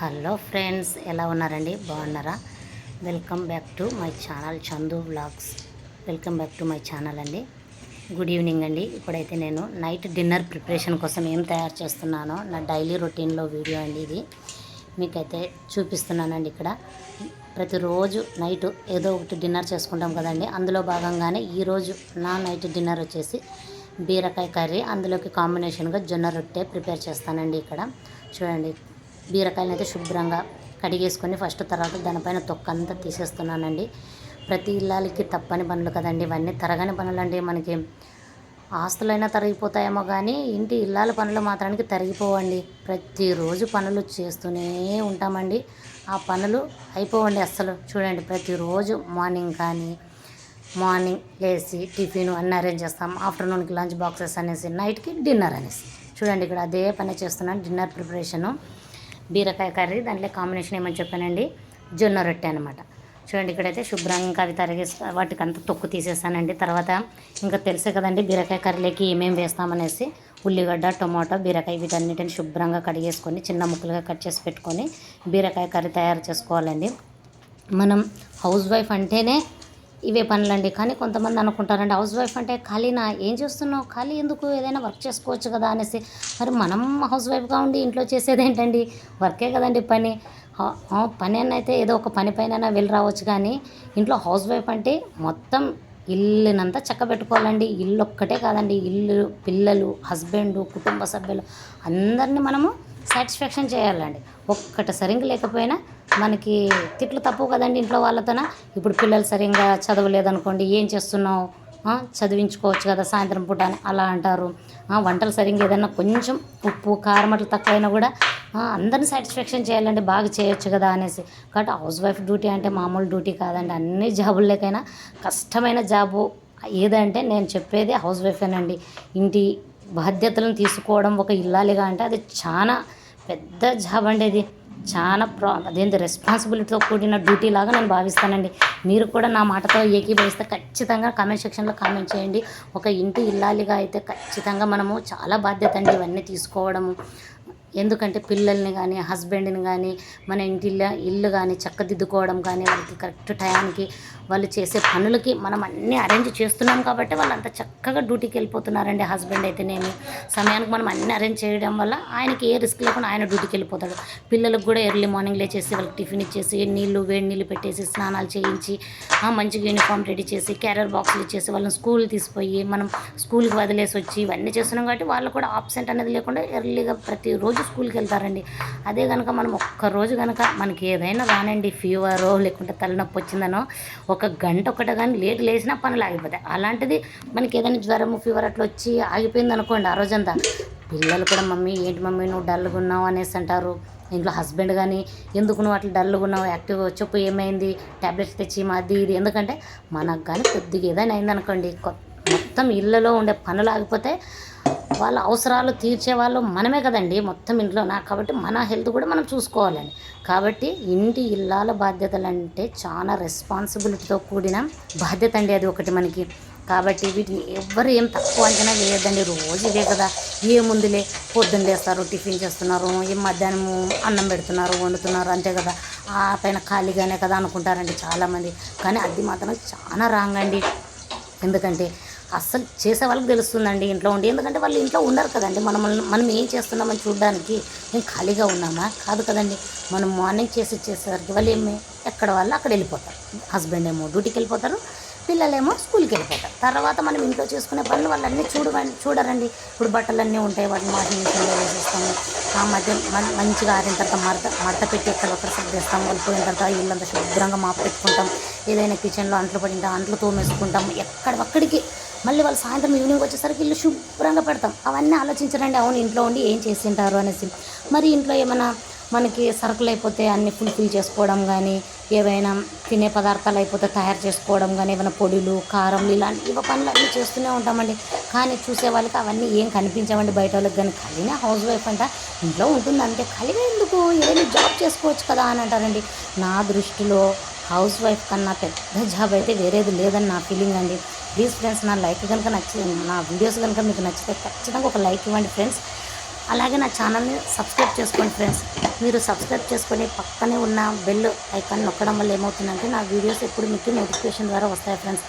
Hello friends ఎలా ఉన్నారండి? బాగున్నారా? Welcome back to my channel Chandu blogs welcome back to my channel అండి. Good evening అండి. ఇప్పుడైతే నేను నైట్ డిన్నర్ ప్రిపరేషన్ కోసం ఏం తయారు చేస్తున్నానో నా డైలీ రొటీన్లో వీడియో అండి ఇది. మీకైతే చూపిస్తున్నానండి ఇక్కడ. ప్రతిరోజు నైట్ ఏదో ఒకటి డిన్నర్ చేసుకుంటాం కదండి. అందులో భాగంగానే ఈరోజు నా నైట్ డిన్నర్ వచ్చేసి బీరకాయ కర్రీ. అందులోకి కాంబినేషన్గా జొన్న రొట్టె ప్రిపేర్ చేస్తానండి ఇక్కడ. చూడండి బీరకాయలను అయితే శుభ్రంగా కడిగేసుకొని ఫస్ట్ తర్వాత దానిపైన తొక్క అంతా తీసేస్తున్నానండి. ప్రతి ఇల్లాలకి తప్పని పనులు కదండి ఇవన్నీ తరగని పనులు అండి మనకి. ఆస్తులైనా తరిగిపోతాయేమో కానీ ఇంటి ఇల్లాల పనులు మాత్రానికి తరిగిపోవండి. ప్రతిరోజు పనులు చేస్తూనే ఉంటామండి. ఆ పనులు అయిపోవండి అస్సలు. చూడండి ప్రతిరోజు మార్నింగ్ కానీ మార్నింగ్ లేచి టిఫిన్ అన్నీ అరేంజ్ చేస్తాం. ఆఫ్టర్నూన్కి లంచ్ బాక్సెస్ అనేసి నైట్కి డిన్నర్ అనేసి. చూడండి ఇక్కడ అదే పని చేస్తున్నాను డిన్నర్ ప్రిపరేషను. బీరకాయ కర్రీ దాంట్లో కాంబినేషన్ ఏమని చెప్పానండి? జొన్న రొట్టె అనమాట చూడండి ఇక్కడైతే శుభ్రంగా అవి తరిగేసి వాటికి అంతా తొక్కు తీసేసానండి. తర్వాత ఇంకా తెలుసే కదండి బీరకాయ కర్రీలోకి ఏమేమి వేస్తామనేసి ఉల్లిగడ్డ టొమాటో బీరకాయ వీటన్నిటిని శుభ్రంగా కడిగేసుకొని చిన్న ముక్కలుగా కట్ చేసి పెట్టుకొని బీరకాయ కర్రీ తయారు చేసుకోవాలండి. మనం హౌస్ వైఫ్ అంటేనే ఇవే పనులండి. కానీ కొంతమంది అనుకుంటారండి హౌస్ వైఫ్ అంటే ఖాళీనా ఏం చేస్తున్నావు? ఖాళీ ఎందుకు? ఏదైనా వర్క్ చేసుకోవచ్చు కదా అనేసి. మరి మనం హౌస్ వైఫ్గా ఉండి ఇంట్లో చేసేది ఏంటండి? వర్కే కదండి పని. పని అయితే ఏదో ఒక పని పైన వెళ్ళి రావచ్చు కానీ ఇంట్లో హౌస్ వైఫ్ అంటే మొత్తం ఇల్లునంతా చక్కబెట్టుకోవాలండి. ఇల్లు ఒక్కటే కాదండి ఇల్లు పిల్లలు హస్బెండ్ కుటుంబ సభ్యులు అందరినీ మనము సాటిస్ఫాక్షన్ చేయాలండి. ఒక్కటి సరింగ్ లేకపోయినా మనకి తిట్లు తప్పు కదండి ఇంట్లో వాళ్ళతోన? ఇప్పుడు పిల్లలు సరిగ్గా చదవలేదనుకోండి ఏం చేస్తున్నావు? చదివించుకోవచ్చు కదా సాయంత్రం పూట అని అలా అంటారు. వంటలు సరిగ్గా ఏదైనా కొంచెం ఉప్పు కారం అట్లా తక్కువైనా కూడా అందరిని సాటిస్ఫాక్షన్ చేయాలంటే బాగా చేయొచ్చు కదా అనేసి. కాబట్టి హౌస్ వైఫ్ డ్యూటీ అంటే మామూలు డ్యూటీ కాదండి. అన్ని జాబుల్లోకైనా కష్టమైన జాబు ఏదంటే నేను చెప్పేది హౌస్ వైఫేనండి. ఇంటి బాధ్యతలను తీసుకోవడం ఒక ఇల్లాలిగా అంటే అది చాలా పెద్ద జాబ్ అండి అది చాలా ప్రా అదేంటి రెస్పాన్సిబిలిటీతో కూడిన డ్యూటీ లాగా నేను భావిస్తానండి. మీరు కూడా నా మాటతో ఏకీభవిస్తే ఖచ్చితంగా కామెంట్ సెక్షన్లో కామెంట్ చేయండి. ఒక ఇంటి ఇల్లాలిగా అయితే ఖచ్చితంగా మనము చాలా బాధ్యత అండి ఇవన్నీ తీసుకోవడము. ఎందుకంటే పిల్లల్ని కానీ హస్బెండ్ని కానీ మన ఇంటిలో ఇల్లు కానీ చక్కదిద్దుకోవడం కానీ వాళ్ళకి కరెక్ట్ టయానికి వాళ్ళు చేసే పనులకి మనం అన్నీ అరేంజ్ చేస్తున్నాం కాబట్టి వాళ్ళు అంత చక్కగా డ్యూటీకి వెళ్ళిపోతున్నారండి హస్బెండ్ అయితేనేమి. సమయానికి మనం అన్నీ అరేంజ్ చేయడం వల్ల ఆయనకి ఏ రిస్క్ లేకుండా ఆయన డ్యూటీకి వెళ్ళిపోతాడు. పిల్లలకు కూడా ఎర్లీ మార్నింగ్ లేచేసి వాళ్ళకి టిఫిన్ ఇచ్చేసి నీళ్ళు వేడి నీళ్ళు పెట్టేసి స్నానాలు చేయించి మంచిగా యూనిఫామ్ రెడీ చేసి క్యారియర్ బాక్సులు ఇచ్చేసి వాళ్ళని స్కూల్ తీసిపోయి మనం స్కూల్కి వదిలేసి వచ్చి ఇవన్నీ చేస్తున్నాం కాబట్టి వాళ్ళు కూడా ఆబ్సెంట్ అనేది లేకుండా ఎర్లీగా ప్రతిరోజు స్కూల్కి వెళ్తారండి. అదే కనుక మనం ఒక్కరోజు కనుక మనకి ఏదైనా రానండి ఫీవరో లేకుంటే తలనొప్పి వచ్చిందనో ఒక గంట ఒకటి కానీ లేట్ లేచినా పనులు ఆగిపోతాయి. అలాంటిది మనకి ఏదైనా జ్వరము ఫీవర్ అట్లా వచ్చి ఆగిపోయింది అనుకోండి ఆ రోజంతా. పిల్లలు కూడా మమ్మీ ఏంటి మమ్మీ నువ్వు డల్గా ఉన్నావు అనేసి అంటారు. ఇంట్లో హస్బెండ్ కానీ ఎందుకు నువ్వు అట్లా డల్గా ఉన్నావు యాక్టివ్గా చెప్పు ఏమైంది ట్యాబ్లెట్స్ తెచ్చి మాది ఇది. ఎందుకంటే మనకు కానీ కొద్దిగా ఏదైనా అయిందనుకోండి మొత్తం ఇళ్ళలో ఉండే పనులు ఆగిపోతే వాళ్ళ అవసరాలు తీర్చే వాళ్ళు మనమే కదండి మొత్తం ఇంట్లో నాకు కాబట్టి మన హెల్త్ కూడా మనం చూసుకోవాలండి. కాబట్టి ఇంటి ఇల్లాల బాధ్యతలు అంటే చాలా రెస్పాన్సిబిలిటీతో కూడిన బాధ్యత అండి అది ఒకటి మనకి. కాబట్టి వీటిని ఎవ్వరు ఏం తక్కువ అంచనా వేయద్దండి. రోజు ఇదే కదా. ఏముందిలే? పొద్దున్న లేస్తారు టిఫిన్ చేస్తున్నారు ఏం మధ్యాహ్నం అన్నం పెడుతున్నారు వండుతున్నారు అంతే కదా. ఆ పైన ఖాళీగానే కదా అనుకుంటారండి చాలామంది. కానీ అది మాత్రం చాలా రాంగ్ అండి. ఎందుకంటే అస్సలు చేసే వాళ్ళకి తెలుస్తుందండి ఇంట్లో ఉండి. ఎందుకంటే వాళ్ళు ఇంట్లో ఉండరు కదండి. మనం మనం ఏం చేస్తున్నామని చూడడానికి. మేము ఖాళీగా ఉన్నామా? కాదు కదండి. మనం మార్నింగ్ చేసి చేసేసరికి వాళ్ళు ఏమి? ఎక్కడ వాళ్ళు అక్కడ వెళ్ళిపోతారు. హస్బెండ్ ఏమో డ్యూటీకి వెళ్ళిపోతారు. పిల్లలేమో స్కూల్కి వెళ్ళిపోతారు. తర్వాత మనం ఇంట్లో చేసుకునే పనులు వాళ్ళన్నీ చూడ చూడరండి. ఇప్పుడు బట్టలన్నీ ఉంటాయి. వాటిని వాషింగ్ మిషన్లో వేసేస్తాము. ఆ మధ్య మంచిగా ఆరిన తర్వాత మడత మడత పెట్టి ఎక్కడొక్కడ సర్దేస్తాం వాళ్ళు పోయిన తర్వాత ఇల్లంతా శుభ్రంగా మాపు పెట్టుకుంటాం. ఏదైనా కిచెన్లో అంట్లు పడింటే అంట్లు తోమేసుకుంటాం ఎక్కడక్కడికి మళ్ళీ వాళ్ళు సాయంత్రం ఈవినింగ్ వచ్చేసరికి ఇల్లు శుభ్రంగా పెడతాం. అవన్నీ ఆలోచించరండి. అవును ఇంట్లో ఉండి ఏం చేసింటారు అనేసి. మరి ఇంట్లో ఏమైనా మనకి సరుకులు అయిపోతే అన్ని ఫుల్ఫిల్ చేసుకోవడం కానీ ఏవైనా తినే పదార్థాలు అయిపోతే తయారు చేసుకోవడం కానీ ఏమైనా పొడులు కారం ఇలాంటి ఇవ పనులు అన్నీ చేస్తూనే ఉంటామండి. కానీ చూసే వాళ్ళకి అవన్నీ ఏం కనిపించామండి బయట వాళ్ళకి కానీ ఖాళీనే హౌస్ వైఫ్ అంట ఇంట్లో ఉంటుంది అంతే. ఖాళీగా ఎందుకు? ఏదైనా జాబ్ చేసుకోవచ్చు కదా అని అంటారండి. నా దృష్టిలో హౌస్ వైఫ్ కన్నా పెద్ద జాబ్ అయితే వేరేది లేదని నా ఫీలింగ్ అండి. ప్లీజ్ ఫ్రెండ్స్ నా లైక్ కనుక నచ్చి నా వీడియోస్ కనుక మీకు నచ్చితే ఖచ్చితంగా ఒక లైక్ ఇవ్వండి ఫ్రెండ్స్. అలాగే నా ఛానల్ని సబ్స్క్రైబ్ చేసుకోండి ఫ్రెండ్స్. మీరు సబ్స్క్రైబ్ చేసుకొని పక్కనే ఉన్న బెల్ ఐకాన్ నొక్కడం వల్ల ఏమవుతుందంటే నా వీడియోస్ ఎప్పుడు మీకు నోటిఫికేషన్ ద్వారా వస్తాయి ఫ్రెండ్స్.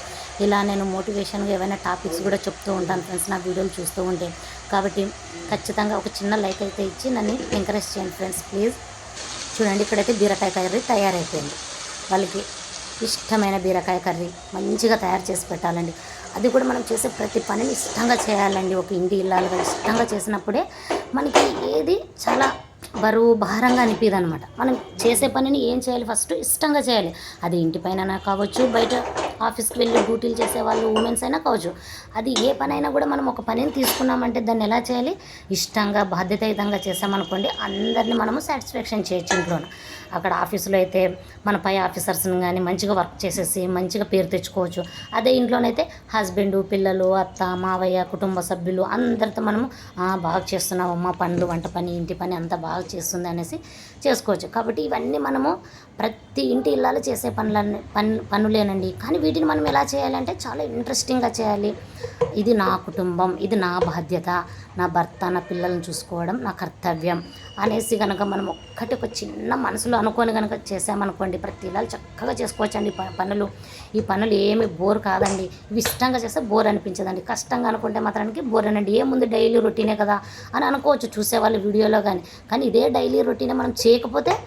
ఇలా నేను మోటివేషన్గా ఏవైనా టాపిక్స్ కూడా చెప్తూ ఉంటాను ఫ్రెండ్స్ నా వీడియోలు చూస్తూ ఉంటే. కాబట్టి ఖచ్చితంగా ఒక చిన్న లైక్ అయితే ఇచ్చి నన్ను ఎంకరేజ్ చేయండి ఫ్రెండ్స్ ప్లీజ్. చూడండి ఇక్కడైతే బీరకాయ కర్రీ తయారైపోయింది. వాళ్ళకి ఇష్టమైన బీరకాయ కర్రీ మంచిగా తయారు చేసి పెట్టాలండి. అది కూడా మనం చేసే ప్రతి పనిని ఇష్టంగా చేయాలండి. ఒక ఇంటి ఇల్లాలుగా ఇష్టంగా చేసినప్పుడే మనకి ఏది చాలా బరువు భారంగా అనిపించదు అనమాట మనం చేసే పనిని ఏం చేయాలి? ఫస్ట్ ఇష్టంగా చేయాలి. అది ఇంటి పైన కావచ్చు బయట ఆఫీస్కి వెళ్ళి డ్యూటీలు చేసే వాళ్ళు ఉమెన్స్ అయినా కావచ్చు. అది ఏ పని అయినా కూడా మనం ఒక పనిని తీసుకున్నామంటే దాన్ని ఎలా చేయాలి? ఇష్టంగా బాధ్యతాయుతంగా చేసామనుకోండి అందరినీ మనము సాటిస్ఫాక్షన్ చేయొచ్చు ఇంట్లోన. అక్కడ ఆఫీసులో అయితే మన పై ఆఫీసర్స్ని కానీ మంచిగా వర్క్ చేసేసి మంచిగా పేరు తెచ్చుకోవచ్చు. అదే ఇంట్లోనైతే హస్బెండ్ పిల్లలు అత్త మావయ్య కుటుంబ సభ్యులు అందరితో మనము బాగా చేస్తున్నావు అమ్మ పనులు వంట పని ఇంటి పని అంతా బాగా చేస్తుంది అనేసి చేసుకోవచ్చు. కాబట్టి ఇవన్నీ మనము ప్రతి ఇంటి ఇళ్ళలో చేసే పనులన్నీ పన్ పనులేనండి. కానీ వీటిని మనం ఎలా చేయాలంటే చాలా ఇంట్రెస్టింగ్గా చేయాలి. ఇది నా కుటుంబం ఇది నా బాధ్యత నా భర్త నా పిల్లల్ని చూసుకోవడం నా కర్తవ్యం అనేసి కనుక మనం ఒక్కటి ఒక చిన్న మనసులో అనుకొని కనుక చేసామనుకోండి ప్రతి ఇళ్ళలో చక్కగా చేసుకోవచ్చండి ప- పనులు. ఈ పనులు ఏమి బోర్ కాదండి. ఇవి ఇష్టంగా చేస్తే బోర్ అనిపించదండి. కష్టంగా అనుకుంటే మాత్రానికి బోర్ అనండి. ఏముంది డైలీ రొటీనే కదా అని అనుకోవచ్చు చూసేవాళ్ళు వీడియోలో కానీ కానీ ఇదే డైలీ రొటీనే మనం చేయకపోతే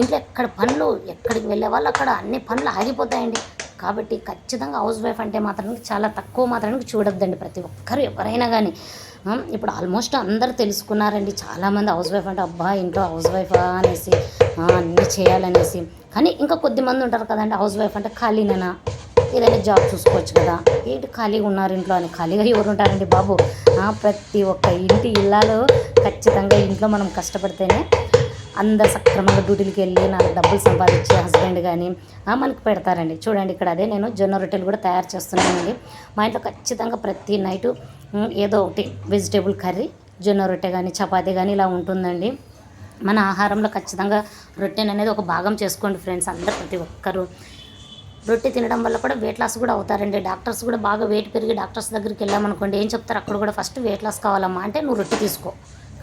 ఇంట్లో ఎక్కడ పనులు ఎక్కడికి వెళ్ళే వాళ్ళు అక్కడ అన్ని పనులు ఆగిపోతాయండి. కాబట్టి ఖచ్చితంగా హౌస్ వైఫ్ అంటే మాత్రం చాలా తక్కువ మాత్రానికి చూడొద్దండి ప్రతి ఒక్కరు ఎవరైనా కానీ ఇప్పుడు ఆల్మోస్ట్ అందరు తెలుసుకున్నారండి. చాలామంది హౌస్ వైఫ్ అంటే అబ్బా ఇంట్లో హౌస్ వైఫ్ అనేసి అన్నీ చేయాలనేసి. కానీ ఇంకా కొద్ది మంది ఉంటారు కదండి హౌస్ వైఫ్ అంటే ఖాళీనేనా? ఏదైనా జాబ్ చూసుకోవచ్చు కదా. ఏంటి ఖాళీగా ఉన్నారు ఇంట్లో అని? ఖాళీగా ఎవరు ఉంటారండి బాబు? ప్రతి ఒక్క ఇంటి ఇళ్ళలో ఖచ్చితంగా ఇంట్లో మనం కష్టపడితేనే అందరు సక్రమంగా డ్యూటీలకి వెళ్ళి నాకు డబ్బులు సంపాదించే హస్బెండ్ కానీ మనకు పెడతారండి. చూడండి ఇక్కడ అదే నేను జొన్న రొట్టెలు కూడా తయారు చేస్తున్నానండి. మా ఇంట్లో ఖచ్చితంగా ప్రతి నైటు ఏదో ఒకటి వెజిటేబుల్ కర్రీ జొన్న రొట్టె కానీ చపాతీ కానీ ఇలా ఉంటుందండి. మన ఆహారంలో ఖచ్చితంగా రొట్టెని అనేది ఒక భాగం చేసుకోండి ఫ్రెండ్స్ అందరు ప్రతి ఒక్కరు. రొట్టె తినడం వల్ల కూడా వెయిట్ లాస్ కూడా అవుతారండి. డాక్టర్స్ కూడా బాగా వెయిట్ పెరిగి డాక్టర్స్ దగ్గరికి వెళ్ళామనుకోండి ఏం చెప్తారు? అక్కడ కూడా ఫస్ట్ వెయిట్ లాస్ కావాలమ్మా అంటే నువ్వు రొట్టె తీసుకో.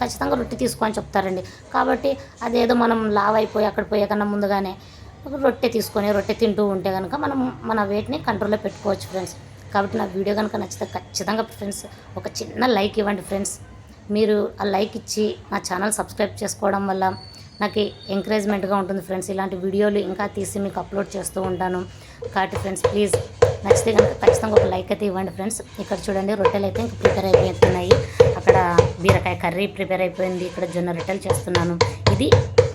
ఖచ్చితంగా రొట్టె తీసుకో అని చెప్తారండి. కాబట్టి అదేదో మనం లావ్ అయిపోయి అక్కడ పోయేకన్నా ముందుగానే రొట్టె తీసుకొని రొట్టె తింటూ ఉంటే కనుక మనం మన వెయిట్ని కంట్రోల్లో పెట్టుకోవచ్చు ఫ్రెండ్స్ కాబట్టి నా వీడియో కనుక నచ్చితే ఖచ్చితంగా ఫ్రెండ్స్ ఒక చిన్న లైక్ ఇవ్వండి ఫ్రెండ్స్ మీరు ఆ లైక్ ఇచ్చి నా ఛానల్ సబ్స్క్రైబ్ చేసుకోవడం వల్ల నాకు ఎంకరేజ్మెంట్గా ఉంటుంది ఫ్రెండ్స్ ఇలాంటి వీడియోలు ఇంకా తీసి మీకు అప్లోడ్ చేస్తూ ఉంటాను. కాబట్టి ఫ్రెండ్స్ ప్లీజ్ నచ్చితే కనుక ఖచ్చితంగా ఒక లైక్ అయితే ఇవ్వండి ఫ్రెండ్స్ ఇక్కడ చూడండి రొట్టెలు అయితే ఇంకా ప్రిపేర్ అయిపోతున్నాయి బీరకాయ కర్రీ ప్రిపేర్ అయిపోయింది. ఇక్కడ జొన్న రొట్టెలు చేస్తున్నాను. ఇది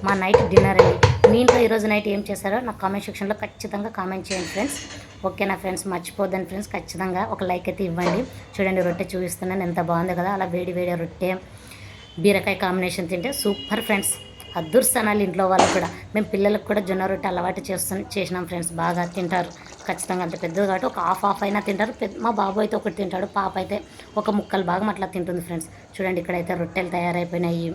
మా నైట్ డిన్నర్ అండి. మీ ఇంట్లో ఈరోజు నైట్ ఏం చేశారో నాకు కామెంట్ సెక్షన్లో ఖచ్చితంగా కామెంట్ చేయండి ఫ్రెండ్స్. ఓకేనా ఫ్రెండ్స్? మర్చిపోద్దని ఫ్రెండ్స్. ఖచ్చితంగా ఒక లైక్ అయితే ఇవ్వండి. చూడండి రొట్టె చూపిస్తున్నాను. ఎంత బాగుంది కదా. అలా వేడి వేడి రొట్టె బీరకాయ కాంబినేషన్ తింటే సూపర్ ఫ్రెండ్స్. అదృష్టనాలు ఇంట్లో వాళ్ళకి కూడా. మేము పిల్లలకు కూడా జొన్న రొట్టె అలవాటు చేస్తు చేసినాం ఫ్రెండ్స్. బాగా తింటారు. ఖచ్చితంగా అంత పెద్దది కాబట్టి ఒక హాఫ్ హాఫ్ అయినా తింటారు. మా బాబు అయితే ఒకటి తింటాడు పాప అయితే ఒక ముక్కలు భాగం అట్లా తింటుంది ఫ్రెండ్స్. చూడండి ఇక్కడైతే రొట్టెలు తయారైపోయినాయి.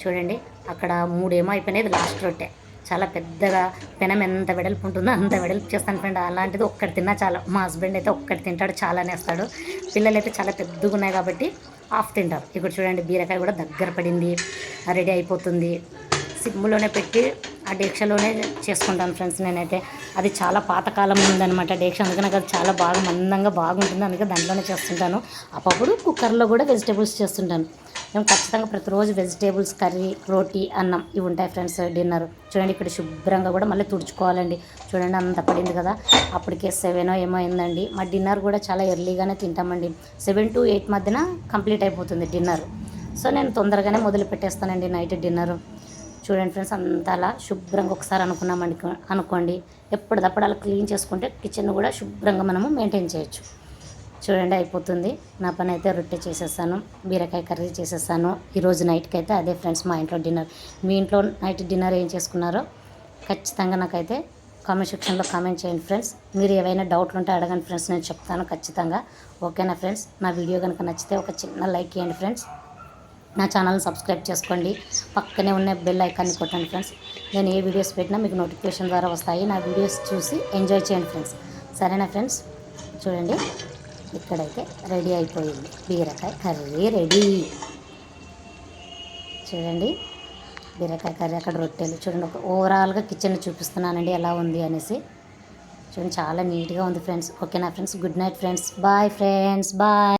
చూడండి అక్కడ మూడేమో అయిపోయినాయి లాస్ట్ రొట్టె. చాలా పెద్దగా పెనం ఎంత వెడల్పు ఉంటుందో అంత వెడల్పు చేస్తాను ఫ్రెండ్. అలాంటిది ఒక్కటి తిన్నా చాలా. మా హస్బెండ్ అయితే ఒక్కటి తింటాడు చాలానే నేస్తాడు. పిల్లలు అయితే చాలా పెద్దగా ఉన్నాయి కాబట్టి హాఫ్ తింటారు. ఇక్కడ చూడండి బీరకాయ కూడా దగ్గర పడింది రెడీ అయిపోతుంది. సిమ్లోనే పెట్టి ఆ డేక్షలోనే చేసుకుంటాను ఫ్రెండ్స్ నేనైతే. అది చాలా పాతకాలం ఉందనమాట డేక్ష అందుకే నాకు అది చాలా బాగా మందంగా బాగుంటుంది. అందుకే దాంట్లోనే చేస్తుంటాను. అప్పుడు కుక్కర్లో కూడా వెజిటేబుల్స్ చేస్తుంటాను. మేము ఖచ్చితంగా ప్రతిరోజు వెజిటేబుల్స్ కర్రీ రోటీ అన్నం ఇవి ఉంటాయి ఫ్రెండ్స్ డిన్నర్. చూడండి ఇక్కడ శుభ్రంగా కూడా మళ్ళీ తుడుచుకోవాలండి. చూడండి అంత పడింది కదా. అప్పటికే సెవెన్ ఏమో అయిందండి. మా డిన్నర్ కూడా చాలా ఎర్లీగానే తింటామండి. సెవెన్ టు ఎయిట్ మధ్యన కంప్లీట్ అయిపోతుంది డిన్నర్. సో నేను తొందరగానే మొదలు పెట్టేస్తానండి నైట్ డిన్నర్. చూడండి ఫ్రెండ్స్ అంత అలా శుభ్రంగా ఒకసారి అనుకున్నాం అనుకోండి. ఎప్పటిదప్పుడు అలా క్లీన్ చేసుకుంటే కిచెన్ కూడా శుభ్రంగా మనము మెయింటైన్ చేయొచ్చు. చూడండి అయిపోతుంది. నా పని అయితే రొట్టె చేసేసాను బీరకాయ కర్రీ చేసేసాను ఈరోజు నైట్కి అయితే అదే ఫ్రెండ్స్ మా ఇంట్లో డిన్నర్ మీ ఇంట్లో నైట్ డిన్నర్ ఏం చేసుకున్నారో ఖచ్చితంగా నాకైతే కామెంట్ సెక్షన్లో కామెంట్ చేయండి ఫ్రెండ్స్. మీరు ఏవైనా డౌట్లు ఉంటే అడగండి ఫ్రెండ్స్ నేను చెప్తాను ఖచ్చితంగా. ఓకేనా ఫ్రెండ్స్? నా వీడియో కనుక నచ్చితే ఒక చిన్న లైక్ ఇవ్వండి ఫ్రెండ్స్. నా ఛానల్ని సబ్స్క్రైబ్ చేసుకోండి. పక్కనే ఉన్న బెల్ ఐకాన్ని కొట్టండి ఫ్రెండ్స్. నేను ఏ వీడియోస్ పెట్టినా మీకు నోటిఫికేషన్ ద్వారా వస్తాయి. నా వీడియోస్ చూసి ఎంజాయ్ చేయండి ఫ్రెండ్స్. సరేనా ఫ్రెండ్స్? చూడండి. ఇక్కడైతే రెడీ అయిపోయింది. బీరకాయ కర్రీ రెడీ. చూడండి. బీరకాయ కర్రీ అక్కడ రొట్టెలు. చూడండి ఒక ఓవరాల్గా కిచెన్ చూపిస్తున్నానండి ఎలా ఉంది అనేసి. చూడండి చాలా నీట్గా ఉంది ఫ్రెండ్స్. ఓకేనా friends? Good night friends. Bye friends. Bye.